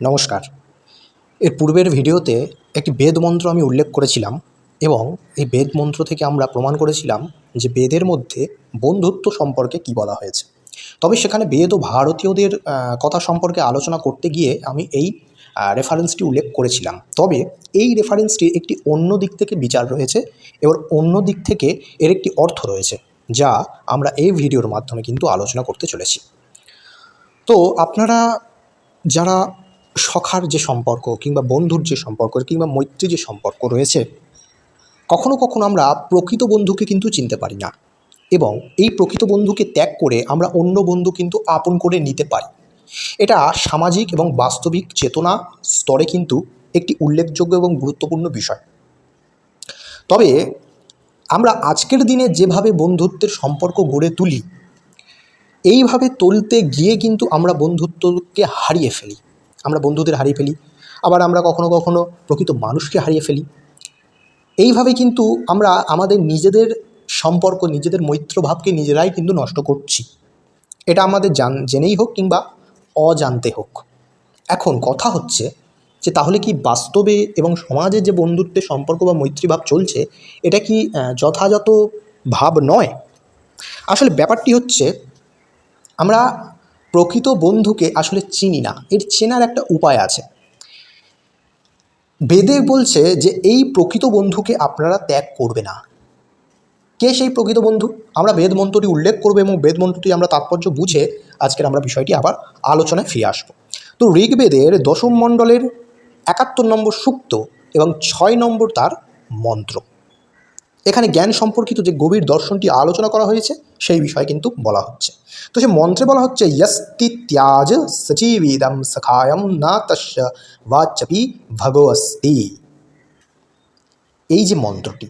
নমস্কার। এর পূর্বের ভিডিওতে একটি বেদ মন্ত্র আমি উল্লেখ করেছিলাম এবং এই বেদ মন্ত্র থেকে আমরা প্রমাণ করেছিলাম যে বেদের মধ্যে বন্ধুত্ব সম্পর্কে কী বলা হয়েছে। তবে সেখানে বেদ ও ভারতীয়দের কথা সম্পর্কে আলোচনা করতে গিয়ে আমি এই রেফারেন্সটি উল্লেখ করেছিলাম। তবে এই রেফারেন্সটি একটি অন্য দিক থেকে বিচার রয়েছে, এবার অন্য দিক থেকে এর একটি অর্থ রয়েছে, যা আমরা এই ভিডিওর মাধ্যমে কিন্তু আলোচনা করতে চলেছি। তো আপনারা যারা সখার যে সম্পর্ক কিংবা বন্ধুর যে সম্পর্ক কিংবা মৈত্রী যে সম্পর্ক রয়েছে, কখনো কখনো আমরা প্রকৃত বন্ধুকে কিন্তু চিনতে পারি না এবং এই প্রকৃত বন্ধুকে ত্যাগ করে আমরা অন্য বন্ধু কিন্তু আপন করে নিতে পারি। এটা সামাজিক এবং বাস্তবিক চেতনা স্তরে কিন্তু একটি উল্লেখযোগ্য এবং গুরুত্বপূর্ণ বিষয়। তবে আমরা আজকের দিনে যেভাবে বন্ধুত্বের সম্পর্ক গড়ে তুলি, এইভাবে তুলতে গিয়ে কিন্তু আমরা বন্ধুত্বকে হারিয়ে ফেলি। আমরা বন্ধুদের হারিয়ে ফেলি, আবার আমরা কখনো কখনো প্রকৃত মানুষকে হারিয়ে ফেলি। এইভাবে কিন্তু আমরা আমাদের নিজেদের সম্পর্ক, নিজেদের মৈত্রভাবকে নিজেরাই কিন্তু নষ্ট করছি। এটা আমাদের জান, জেনেই হোক কিংবা অজান্তে হোক। এখন কথা হচ্ছে যে তাহলে কি বাস্তবে এবং সমাজে যে বন্ধুত্বের সম্পর্ক বা মৈত্রীভাব চলছে, এটা কি যথাযথ ভাব নয়? আসলে ব্যাপারটি হচ্ছে, আমরা প্রকৃত বন্ধুকে আসলে চিনি না। এর চেনার একটা উপায় আছে। বেদে বলছে যে, এই প্রকৃত বন্ধুকে আপনারা ত্যাগ করবে না। কে সেই প্রকৃত বন্ধু? আমরা বেদ মন্ত্রটি উল্লেখ করব এবং বেদ মন্ত্রটি আমরা তাৎপর্য বুঝে আজকের আমরা বিষয়টি আবার আলোচনায় ফিরে আসব। তো ঋগ্বেদের দশম মণ্ডলের একাত্তর নম্বর সূক্ত এবং ছয় নম্বর তার মন্ত্র। এখানে জ্ঞান সম্পর্কিত যে গভীর দর্শনটি আলোচনা করা হয়েছে, সেই বিষয়ে কিন্তু বলা হচ্ছে। তো সে মন্ত্রে বলা হচ্ছে, ইয়স্তি ত্যাজ সচিবিদম সখায়ম না তস্য বাচ্যপি ভগবস্তি। এই যে মন্ত্রটি,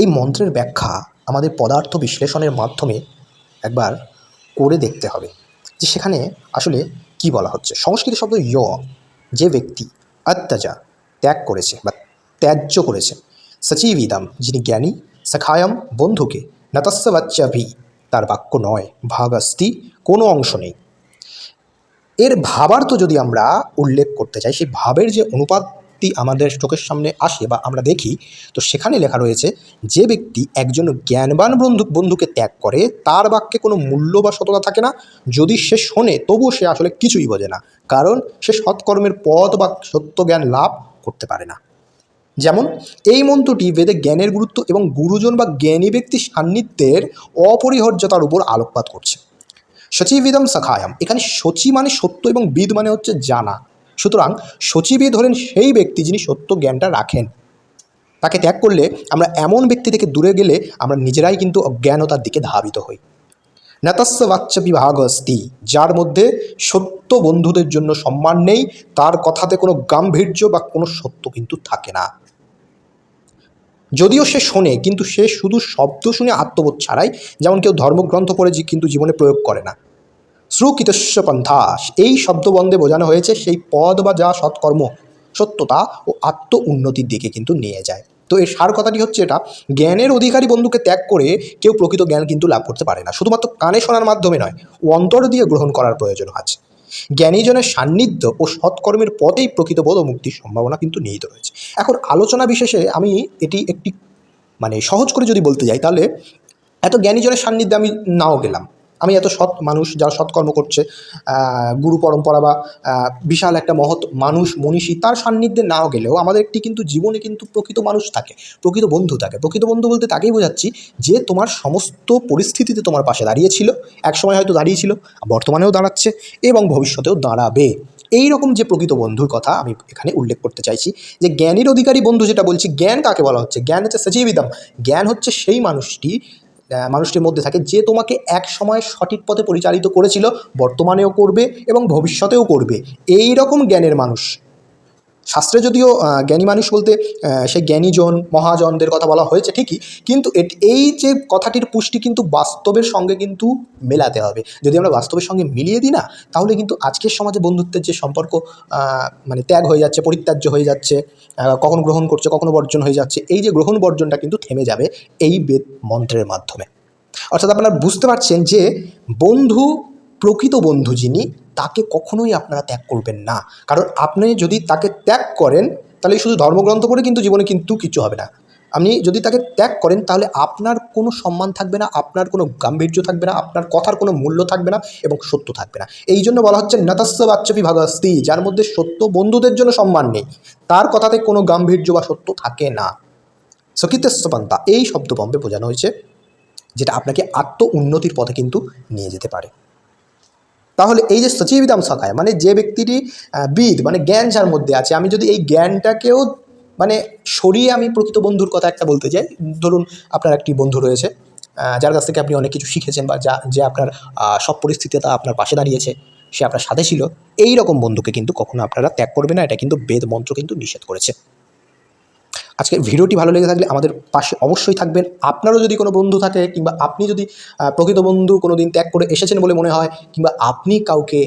এই মন্ত্রের ব্যাখ্যা আমাদের পদার্থ বিশ্লেষণের মাধ্যমে একবার করে দেখতে হবে যে সেখানে আসলে কি বলা হচ্ছে। সংস্কৃত শব্দ য়, যে ব্যক্তি অত্যাচার ত্যাগ করেছে বা ত্যায্য করেছে সচিবিদাম যিনি জ্ঞানী সখায়ম বন্ধুকে নতস্য বাচ্চাভি তার বাক্য নয় ভাগাস্তি কোনো অংশ নেই এর ভাবার্থ যদি আমরা উল্লেখ করতে চাই, সেই ভাবের যে অনুপাতটি আমাদের চোখের সামনে আসে বা আমরা দেখি, তো সেখানে লেখা রয়েছে, যে ব্যক্তি একজন জ্ঞানবান বন্ধু বন্ধুকে ত্যাগ করে, তার বাক্যে কোনো মূল্য বা সততা থাকে না। যদি সে শোনে, তবুও সে আসলে কিছুই বোঝে না। কারণ সে সৎকর্মের পথ বা সত্য জ্ঞান লাভ করতে পারে না। যেমন, এই মন্ত্রটি বেদে জ্ঞানের গুরুত্ব এবং গুরুজন বা জ্ঞানী ব্যক্তির সান্নিধ্যের অপরিহার্যতার উপর আলোকপাত করছে। সচিবিদম সখায়াম। এখানে সচি মানে সত্য এবং বিদ মানে হচ্ছে জানা। সুতরাং সচিবিদ হলেন সেই ব্যক্তি যিনি সত্য জ্ঞানটা রাখেন। তাকে ত্যাগ করলে আমরা এমন ব্যক্তি থেকে দূরে গেলে আমরা নিজেরাই কিন্তু অজ্ঞানতার দিকে ধাবিত হই। নেতস্য বাচ্চা বিভাগ অস্তি যার মধ্যে সত্য বন্ধুদের জন্য সম্মান নেই, তার কথাতে কোনো গাম্ভীর্য বা কোনো সত্য কিন্তু থাকে না। যদিও সে শোনে, কিন্তু সে শুধু শব্দ শুনে আত্মবোধ ছাড়াই যেমন কেউ ধর্মগ্রন্থ পড়ে কিন্তু জীবনে প্রয়োগ করে না। শ্রুকিতস্য পন্থাস, এই শব্দবন্ধে বোঝানো হয়েছে সেই পদ বা যা সৎকর্ম, সত্যতা ও আত্ম উন্নতির দিকে কিন্তু নিয়ে যায়। তো এর সার কথাটি হচ্ছে এটা, জ্ঞানের অধিকারী বন্ধুকে ত্যাগ করে কেউ প্রকৃত জ্ঞান কিন্তু লাভ করতে পারে না। শুধুমাত্র কানে শোনার মাধ্যমে নয় অন্তর দিয়ে গ্রহণ করার প্রয়োজন আছে। জ্ঞানীজনের সান্নিধ্য ও সৎকর্মের পথেই প্রকৃত বোধ ও মুক্তির সম্ভাবনা কিন্তু নিহিত রয়েছে। এখন আলোচনা বিশেষে আমি এটি একটি মানে সহজ করে যদি বলতে যাই, তাহলে এত জ্ঞানীজনের সান্নিধ্যে আমি নাও গেলাম। আমি এত সৎ মানুষ যারা সৎকর্ম করছে গুরু পরম্পরা বা বিশাল একটা মহৎ মানুষ, মনীষী, তার সান্নিধ্যে নাও গেলেও আমাদের একটি কিন্তু জীবনে কিন্তু প্রকৃত মানুষ থাকে, প্রকৃত বন্ধু থাকে। প্রকৃত বন্ধু বলতে তাকেই বোঝাচ্ছি যে তোমার সমস্ত পরিস্থিতিতে তোমার পাশে দাঁড়িয়েছিল এক সময় হয়তো দাঁড়িয়েছিল, বর্তমানেও দাঁড়াচ্ছে এবং ভবিষ্যতেও দাঁড়াবে। এই রকম যে প্রকৃত বন্ধুর কথা আমি এখানে উল্লেখ করতে চাইছি, যে জ্ঞানের অধিকারী বন্ধু যেটা বলছি, জ্ঞান কাকে বলা হচ্ছে? জ্ঞান হচ্ছে সজীবিদম জ্ঞান হচ্ছে সেই মানুষটি মানুষটির মধ্যে থাকে, যে তোমাকে এক সময় সঠিক পথে পরিচালিত করেছিল, বর্তমানেও করবে এবং ভবিষ্যতেও করবে। এই রকম জ্ঞানের মানুষ। শাস্ত্রে যদিও জ্ঞানী মানুষ বলতে সেই জ্ঞানীজন, মহাজনদের কথা বলা হয়েছে ঠিকই, কিন্তু এই যে কথাটির পুষ্টি কিন্তু বাস্তবের সঙ্গে কিন্তু মেলাতে হবে। যদি আমরা বাস্তবের সঙ্গে মিলিয়ে দিই না, তাহলে কিন্তু আজকের সমাজে বন্ধুত্বের যে সম্পর্ক মানে ত্যাগ হয়ে যাচ্ছে, পরিত্যাজ্য হয়ে যাচ্ছে কখনো গ্রহণ করছে, কখনো বর্জন হয়ে যাচ্ছে, এই যে গ্রহণ বর্জনটা কিন্তু থেমে যাবে এই বেদ মন্ত্রের মাধ্যমে। অর্থাৎ আপনারা বুঝতে পারছেন যে বন্ধু প্রকৃত বন্ধু যিনি, তাকে কখনোই আপনারা ত্যাগ করবেন না। কারণ আপনি যদি তাকে ত্যাগ করেন, তাহলে শুধু ধর্মগ্রন্থ পড়ে কিন্তু জীবনে কিন্তু কিছু হবে না। আপনি যদি তাকে ত্যাগ করেন, তাহলে আপনার কোনো সম্মান থাকবে না, আপনার কোনো গাম্ভীর্য থাকবে না, আপনার কথার কোনো মূল্য থাকবে না এবং সত্য থাকবে না। এই জন্য বলা হচ্ছে, নতস্য বাচ্চপি ভাগাস্তি যার মধ্যে সত্য বন্ধুদের জন্য সম্মান নেই। তার কথাতে কোনো গাম্ভীর্য বা সত্য থাকে না। সকিতেস্বপান্তা এই শব্দ বম্বে বোঝানো হয়েছে, যেটা আপনাকে আত্ম উন্নতির পথে কিন্তু নিয়ে যেতে পারে। তাহলে এই যে সচিবিদাম সকায় মানে যে ব্যক্তিটি বিদ মানে জ্ঞান যার মধ্যে আছে, আমি যদি এই জ্ঞানটাকেও মানে সরিয়ে আমি প্রকৃত বন্ধুর কথা একটা বলতে চাই, ধরুন আপনার একটি বন্ধু রয়েছে যার কাছ থেকে আপনি অনেক কিছু শিখেছেন বা যা, যে আপনার সব পরিস্থিতিতে তা আপনার পাশে দাঁড়িয়েছে, সে আপনার সাথে ছিল, এই রকম বন্ধুকে কিন্তু কখনো আপনারা ত্যাগ করবে না, এটা কিন্তু বেদ মন্ত্র কিন্তু নিষেধ করেছে। আজকের ভিডিওটি ভালো লেগে থাকলে আমাদের পাশে অবশ্যই থাকবেন। আপনারও যদি কোনো বন্ধু থাকে কিংবা আপনি যদি প্রকৃত বন্ধু কোনো দিন ত্যাগ করে এসেছেন বলে মনে হয় কিংবা আপনি কাউকে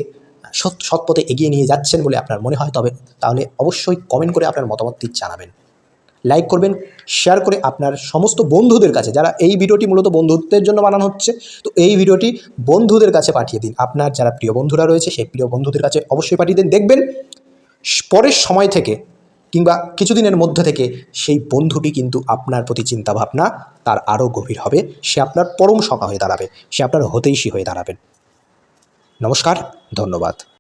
সৎ সৎ পথে এগিয়ে নিয়ে যাচ্ছেন বলে আপনার মনে হয়, তবে তাহলে অবশ্যই কমেন্ট করে আপনার মতামতটি জানাবেন। লাইক করবেন শেয়ার করে আপনার সমস্ত বন্ধুদের কাছে, যারা এই ভিডিওটি মূলত বন্ধুত্বের জন্য বানানো হচ্ছে, তো এই ভিডিওটি বন্ধুদের কাছে পাঠিয়ে দিন। আপনার যারা প্রিয় বন্ধুরা রয়েছে, সেই প্রিয় বন্ধুদের কাছে অবশ্যই পাঠিয়ে দিন। দেখবেন, পরের সময় থেকে কিংবা কিছুদিনের মধ্যে থেকে সেই বন্ধুটি কিন্তু আপনার প্রতি চিন্তাভাবনা তার আরও গভীর হবে। সে আপনার পরম সখা হয়ে দাঁড়াবে। সে আপনার হতেইশী হয়ে দাঁড়াবেন। নমস্কার, ধন্যবাদ।